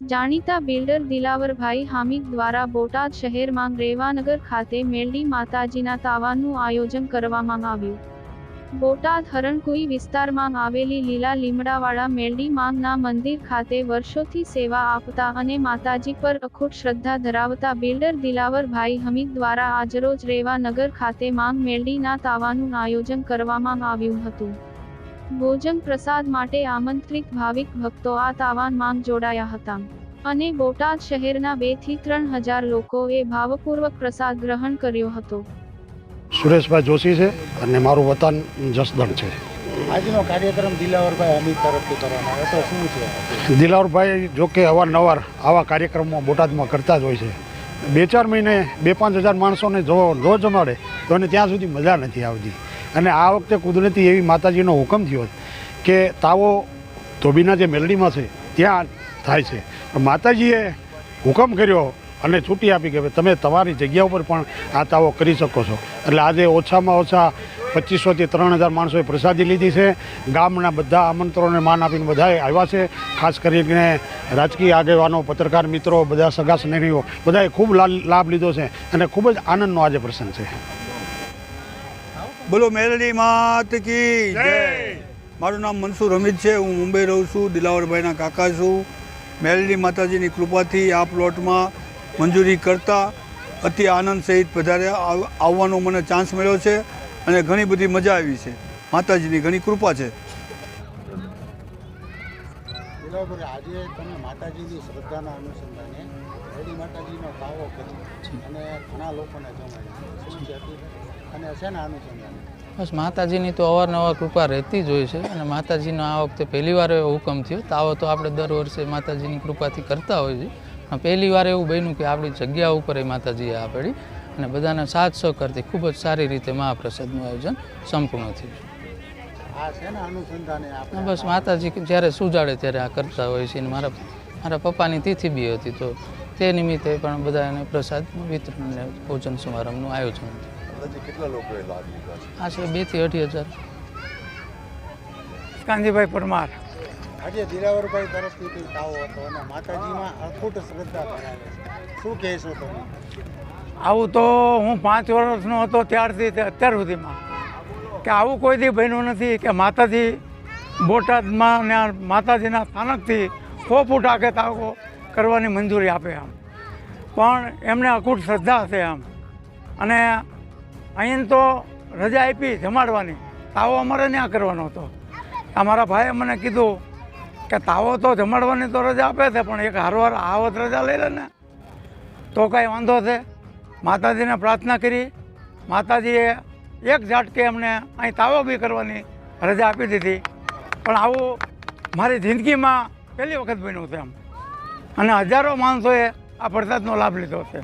જાણીતા બિલ્ડર દિલાવરભાઈ હામિદ દ્વારા બોટાદ શહેરમાં રેવાનગર ખાતે મેલડી માતાજીના તાવાનું આયોજન કરવામાં આવ્યું. બોટાદ હરણકુઈ વિસ્તારમાં આવેલી લીલા લીમડાવાળા મેલડી માંગના મંદિર ખાતે વર્ષોથી સેવા આપતા અને માતાજી પર અખૂટ શ્રદ્ધા ધરાવતા બિલ્ડર દિલાવરભાઈ હમીદ દ્વારા આજરોજ રેવાનગર ખાતે માંગ મેલડીના તાવાનું આયોજન કરવામાં આવ્યું હતું. ભોજન પ્રસાદ માટે આમંત્રિત ભાવિક ભક્તો આ તાવાન માંગ જોડાયા હતા. અને બોટાદ શહેરના બેથી ત્રણ હજાર લોકોએ ભાવપૂર્વક પ્રસાદ ગ્રહણ કર્યો હતો. સુરેશભાઈ જોશી છે અને મારું વતન જસદણ છે. આજનો કાર્યક્રમ દિલાવરભાઈ અમિત તરફથી કરવામાં આવે તો શું છે? દિલાવરભાઈ જો કે અવારનવાર આવા કાર્યક્રમો બોટાદમાં કરતા જ હોય છે. બે ચાર મહિને બે પાંચ હજાર માણસોને જો રોજ જમાડે તો એને ત્યાં સુધી મજા નથી આવતી. અને આ વખતે કુદરતી એવી માતાજીનો હુકમ થયો કે તાવો ધોબીના જે મેલડીમાં છે, ત્યાં થાય છે. માતાજીએ હુકમ કર્યો અને છૂટી આપી કે તમે તમારી જગ્યા ઉપર પણ આ તાવો કરી શકો છો. એટલે આજે ઓછામાં ઓછા પચીસોથી ત્રણ હજાર માણસોએ પ્રસાદી લીધી છે. ગામના બધા આમંત્રણોને માન આપીને બધાએ આવ્યા છે. ખાસ કરીને રાજકીય આગેવાનો, પત્રકાર મિત્રો, બધા સગા સ્નેહીઓ બધાએ ખૂબ લાભ લીધો છે અને ખૂબ જ આનંદનો આજે પ્રસંગ છે. બોલો મેલડી માત કી જય. મારું નામ મનસુર અમિત છે હું મુંબઈ રહું છું દિલાવરભાઈના કાકા છું. મેલડી માતાજીની કૃપાથી આ પ્લોટમાં મંજૂરી કરતા અતિ આનંદ સહિત વધારે આવ- આવવાનો મને ચાન્સ મળ્યો છે અને ઘણી બધી મજા આવી છે. માતાજીની ઘણી કૃપા છે. દિલાવરભાઈ આજે તમે માતાજીની શ્રદ્ધાના અનુસંધાને રેડી માતાજીનો દાવો કર્યો અને ઘણા લોકોને જમાડ્યા. અને શેના અનુસંધાને? બસ માતાજીની તો અવારનવાર કૃપા રહેતી જ હોય છે અને માતાજીનો આ વખતે પહેલી વાર એવો હુકમ થયો. તો આવો તો આપણે દર વર્ષે માતાજીની કૃપાથી કરતા હોઈએ છીએ. પહેલી વાર એવું બન્યું કે આપણી જગ્યા ઉપર એ માતાજીએ આપેલી અને બધાને સાથ સહકારથી ખૂબ જ સારી રીતે મહાપ્રસાદનું આયોજન સંપૂર્ણ થયું છે. બસ માતાજી જ્યારે સુજાડે ત્યારે આ કરતા હોય છે મારા મારા પપ્પાની તિથિ બી હતી તો તે નિમિત્તે પણ બધા એને પ્રસાદ વિતરણ અને ભોજન સમારંભનું આયોજન આ છે બેથી અઢી હજાર. કાંજીભાઈ પરમાર. આજે દિલાવરભાઈ તરફથી કંઈ તાવો હતો અને માતાજીમાં અખૂટ શ્રદ્ધા ધરાવે છે. શું કહેશો તમે? આવું તો હું પાંચ વર્ષનો હતો ત્યારથી અત્યાર સુધીમાં. કે આવું કોઈથી બન્યું નથી કે માતાજી બોટાદમાં ને માતાજીના સ્થાનકથી સો ફૂટ આગે તાવો કરવાની મંજૂરી આપે આમ. પણ એમને અકૂટ શ્રદ્ધા છે આમ. અને અહીં તો રજા આપી જમાડવાની. તાવો અમારે ત્યાં કરવાનો હતો. અમારા ભાઈએ મને કીધું કે તાવો તો જમાડવાની તો રજા આપે છે, પણ એક હારવાર આવત રજા લઈ લે ને. તો કાંઈ વાંધો છે? માતાજીને પ્રાર્થના કરી. માતાજીએ એક ઝાટકે અમને અહીં તાવો બી કરવાની રજા આપી દીધી. પણ આવું મારી જિંદગીમાં પહેલી વખત બન્યું છે એમ. અને હજારો માણસોએ આ પ્રસાદનો લાભ લીધો છે.